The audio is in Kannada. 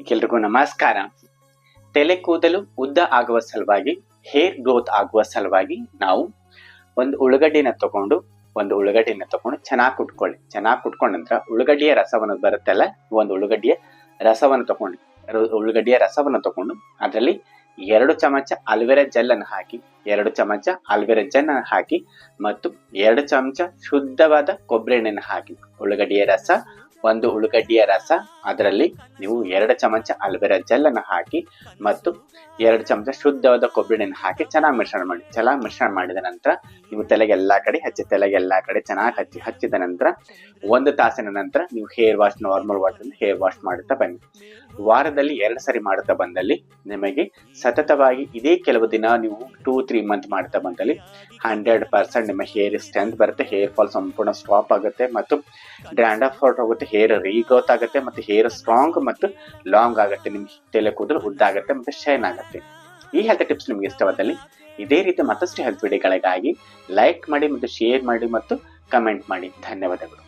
ಈಗೆಲ್ರಿಗೂ ನಮಸ್ಕಾರ. ತಲೆ ಕೂದಲು ಉದ್ದ ಆಗುವ ಸಲುವಾಗಿ ಹೇರ್ ಗ್ರೋತ್ ಆಗುವ ಸಲುವಾಗಿ ನಾವು ಒಂದು ಉಳ್ಳಗಡ್ಡಿನ ತಗೊಂಡು, ಒಂದು ಉಳ್ಳಗಡ್ಡಿನ ತಗೊಂಡು ಚೆನ್ನಾಗಿ ಕುಟ್ಕೊಳ್ಳಿ. ಚೆನ್ನಾಗಿ ಕುಟ್ಕೊಂಡ ನಂತರ ಉಳ್ಳಗಡ್ಡಿಯ ರಸವನ್ನು ಬರುತ್ತಲ್ಲ, ಒಂದು ಉಳ್ಳಗಡ್ಡಿಯ ರಸವನ್ನು ತಗೊಂಡು ಉಳ್ಳಗಡ್ಡಿಯ ರಸವನ್ನು ತಗೊಂಡು ಅದರಲ್ಲಿ ಎರಡು ಚಮಚ ಅಲ್ವೆರಾ ಜೆಲ್ ಅನ್ನು ಹಾಕಿ, ಎರಡು ಚಮಚ ಅಲ್ವೆರಾ ಜೆಲ್ ಅನ್ನು ಹಾಕಿ ಮತ್ತು ಎರಡು ಚಮಚ ಶುದ್ಧವಾದ ಕೊಬ್ಬರಿ ಎಣ್ಣೆಯನ್ನು ಹಾಕಿ ಉಳ್ಳಗಡ್ಡಿಯ ರಸ ಒಂದು ಉಳ್ಳಗಡ್ಡಿಯ ರಸ, ಅದರಲ್ಲಿ ನೀವು ಎರಡು ಚಮಚ ಅಲ್ಬೆರ ಜೆಲ್ ಅನ್ನು ಹಾಕಿ ಮತ್ತು ಎರಡು ಚಮಚ ಶುದ್ಧವಾದ ಕೊಬ್ಬರಿ ಎಣ್ಣೆಯನ್ನು ಹಾಕಿ ಚೆನ್ನಾಗಿ ಮಿಶ್ರಣ ಮಾಡಿ. ಚೆನ್ನಾಗಿ ಮಿಶ್ರಣ ಮಾಡಿದ ನಂತರ ನೀವು ತಲೆಗೆ ಎಲ್ಲ ಕಡೆ ಹಚ್ಚಿ, ತಲೆಗೆ ಎಲ್ಲ ಕಡೆ ಚೆನ್ನಾಗಿ ಹಚ್ಚಿ, ಹಚ್ಚಿದ ನಂತರ ಒಂದು ತಾಸಿನ ನಂತರ ನೀವು hair wash normal water hair wash ಮಾಡುತ್ತಾ ಬನ್ನಿ. ವಾರದಲ್ಲಿ ಎರಡು ಸರಿ ಮಾಡುತ್ತಾ ಬಂದಲ್ಲಿ ನಿಮಗೆ ಸತತವಾಗಿ ಇದೇ ಕೆಲವು ದಿನ ನೀವು ಟೂ ತ್ರೀ ಮಂತ್ ಮಾಡ್ತಾ ಬಂದಲ್ಲಿ ಹಂಡ್ರೆಡ್ ಪರ್ಸೆಂಟ್ ನಿಮ್ಮ ಹೇರ್ ಸ್ಟ್ರೆಂತ್ ಬರುತ್ತೆ ಹೇರ್ ಫಾಲ್ ಸಂಪೂರ್ಣ ಸ್ಟಾಪ್ ಆಗುತ್ತೆ ಮತ್ತು ಡ್ಯಾಂಡಫ್ ಔಟ್ ಹೋಗುತ್ತೆ ಹೇರ್ ರೀಗ್ರೋತ್ ಆಗುತ್ತೆ ಮತ್ತು ಹೇರ್ ಸ್ಟ್ರಾಂಗ್ ಮತ್ತು ಲಾಂಗ್ ಆಗುತ್ತೆ, ನಿಮ್ಗೆ ತಲೆ ಕೂದಲು ಉದ್ದಾಗುತ್ತೆ ಮತ್ತು ಶೈನ್ ಆಗುತ್ತೆ. ಈ ಹೆಲ್ತ್ ಟಿಪ್ಸ್ ನಿಮಗೆ ಇಷ್ಟವಾದಲ್ಲಿ ಇದೇ ರೀತಿ ಮತ್ತಷ್ಟು ಹೆಲ್ತ್ ವಿಡಿಯೋಗಳಿಗಾಗಿ ಲೈಕ್ ಮಾಡಿ ಮತ್ತು ಶೇರ್ ಮಾಡಿ ಮತ್ತು ಕಮೆಂಟ್ ಮಾಡಿ. ಧನ್ಯವಾದಗಳು.